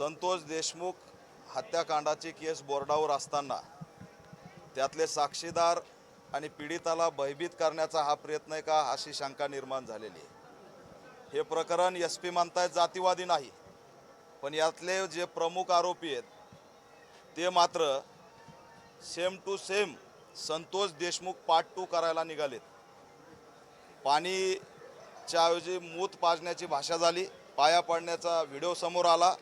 संतोष देशमुख हत्याकांडाची केस बोर्डावर असताना त्यातले साक्षीदार आणि पीडिताला भयभीत करण्याचा हा प्रयत्न आहे का अशी शंका निर्माण झालेली आहे. हे प्रकरण एस पी म्हणतायत जातीवादी नाही पण यातले जे प्रमुख आरोपी आहेत ते मात्र same to same Santosh Deshmukh part two करायला निघालेत. पाणीच्या ऐवजी मूत पाजण्याची भाषा झाली पाया पडण्याचा व्हिडिओ समोर आला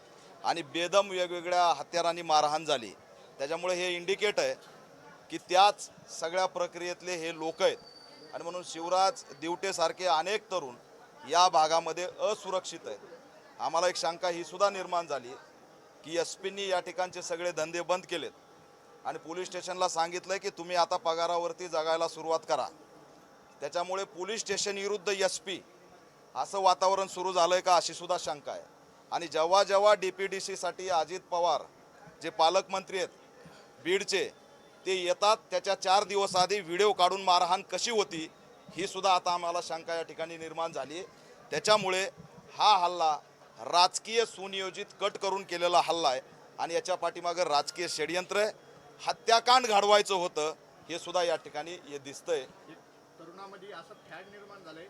आणि बेदम वेगवेगळ्या हत्यारांनी मारहाण झाली. त्याच्यामुळे हे इंडिकेट आहे की त्याच सगळ्या प्रक्रियेतले हे लोक आहेत. आणि म्हणून शिवराज दिवटेसारखे अनेक तरुण या भागामध्ये असुरक्षित आहेत. आम्हाला एक शंका ही सुद्धा निर्माण झाली की एस पींनी या ठिकाणचे सगळे धंदे बंद केलेत. आणि पोलीस स्टेशनला सांगितलं की तुम्ही आता पगारावरती जगायला सुरुवात करा. त्याच्यामुळे पोलीस स्टेशन विरुद्ध एस पी असं वातावरण सुरू झालं आहे का अशी सुद्धा शंका आहे. आणि जेव्हा जेव्हा डी पी डी सीसाठी अजित पवार जे पालकमंत्री आहेत बीडचे ते येतात त्याच्या चार दिवस आधी व्हिडिओ काढून मारहाण कशी होती ही सुद्धा आता आम्हाला शंका या ठिकाणी निर्माण झाली आहे. त्याच्यामुळे हा हल्ला राजकीय सुनियोजित कट करून केलेला हल्ला आहे आणि याच्या पाठीमागं राजकीय षडयंत्र आहे. हत्याकांड घडवायचं होतं हे सुद्धा या ठिकाणी हे दिसतंय. तरुणामध्ये असं फॅड निर्माण झालंय.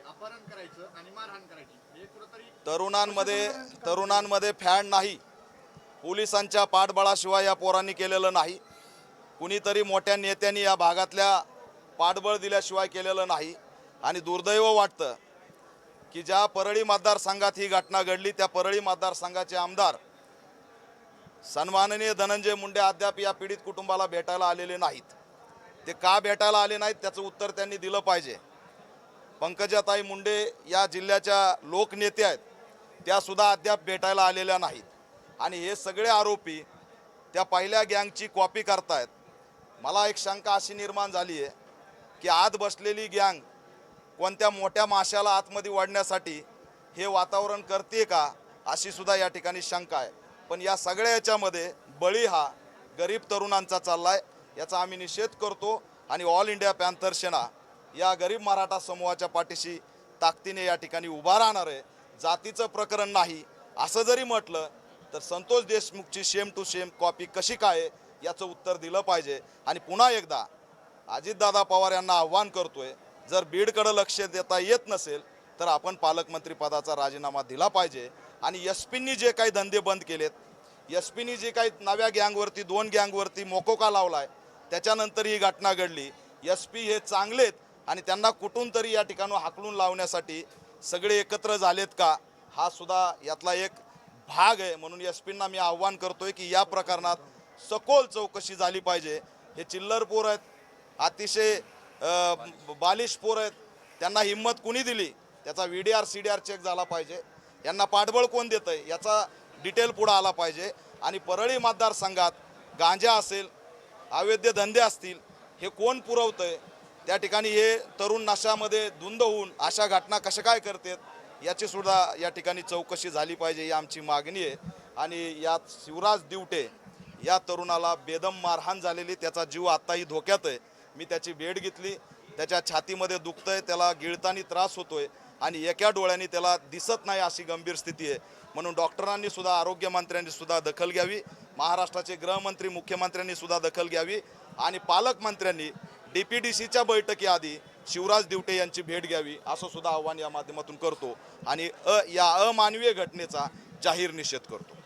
अपहरण करायचं आणि मारहाण करायची. म्हणजे तरुणांमध्ये तरुणांमध्ये फॅन नाही. पोलिसांच्या पाठबळाशिवाय या पोरांनी केलेलं नाही. कुणीतरी मोठ्या नेत्यांनी या भागातल्या पाठबळ दिल्याशिवाय केलेलं नाही. आणि दुर्दैव वाटतं की ज्या परळी मतदारसंघात ही घटना घडली त्या परळी मतदारसंघाचे आमदार सन्माननीय धनंजय मुंडे अद्याप या पीडित कुटुंबाला भेटायला आलेले नाहीत. ते का भेटायला आले नाहीत त्याचं उत्तर त्यांनी दिलं पाहिजे. पंकजाताई मुंडे या जिल्ह्याच्या लोकनेते आहेत त्यासुद्धा अद्याप भेटायला आलेल्या नाहीत. आणि हे सगळे आरोपी त्या पहिल्या गँगची कॉपी करतायत. मला एक शंका अशी निर्माण झाली आहे की आत बसलेली गँग कोणत्या मोठ्या माशाला आतमध्ये वाढण्यासाठी हे वातावरण करते का अशी सुद्धा या ठिकाणी शंका आहे. पण या सगळ्या याच्यामध्ये बळी हा गरीब तरुणांचा चालला आहे याचा आम्ही निषेध करतो. आणि ऑल इंडिया पॅन्थर सेना या गरीब मराठा समूहाच्या पाठीशी ताकदीने या ठिकाणी उभा राहणार आहे. जातीचं प्रकरण नाही असं जरी म्हटलं तर संतोष देशमुखची शेम टू सेम कॉपी कशी काय याचं उत्तर दिलं पाहिजे. आणि पुन्हा एकदा अजितदादा पवार यांना आव्हान करतोय जर बीडकडं लक्ष देता येत नसेल तर आपण पालकमंत्री पदाचा राजीनामा दिला पाहिजे. आणि एस पींनी जे काही धंदे बंद केलेत एस पीनी जे काही नव्या गँगवरती दोन गँगवरती मोकोका लावलाय त्याच्यानंतर ही घटना घडली. एस पी हे चांगलेत आणि त्यांना कुठून तरी या ठिकाणं हाकलून लावण्यासाठी सगळे एकत्र झालेत का हा सुद्धा यातला एक भाग आहे. म्हणून एस पींना मी आव्हान करतोय की या प्रकरणात सखोल चौकशी झाली पाहिजे. हे चिल्लर पोर आहेत अतिशय बालिश पोर आहेत. त्यांना हिंमत कुणी दिली? त्याचा V D R C D R check झाला पाहिजे. यांना पाठबळ कोण देतं आहे याचा डिटेल पुढं आला पाहिजे. आणि परळी मतदारसंघात गांजा असेल अवैध धंदे असतील हे कोण पुरवतं आहे त्या ठिकाणी हे तरुण नशामध्ये धुंद होऊन अशा घटना कशा काय करतात याची सुद्धा या ठिकाणी चौकशी झाली पाहिजे ही आमची मागणी आहे. आणि यात शिवराज दिवटे या तरुणाला बेदम मारहाण झालेली त्याचा जीव आत्ताही धोक्यात आहे. मी त्याची भेट घेतली त्याच्या छातीमध्ये दुखतंय त्याला गिळताना त्रास होतोय आणि एका डोळ्याने त्याला दिसत नाही अशी गंभीर स्थिती आहे. म्हणून डॉक्टरांनी सुद्धा आरोग्यमंत्र्यांनी सुद्धा दखल घ्यावी महाराष्ट्राचे गृहमंत्री मुख्यमंत्र्यांनी सुद्धा दखल घ्यावी आणि पालकमंत्र्यांनी डी पी डी सीच्या बैठकीआधी शिवराज दिवटे यांची भेट घ्यावी असं सुद्धा आव्हान या माध्यमातून करतो आणि अ या अमानवीय घटनेचा जाहीर निषेध करतो.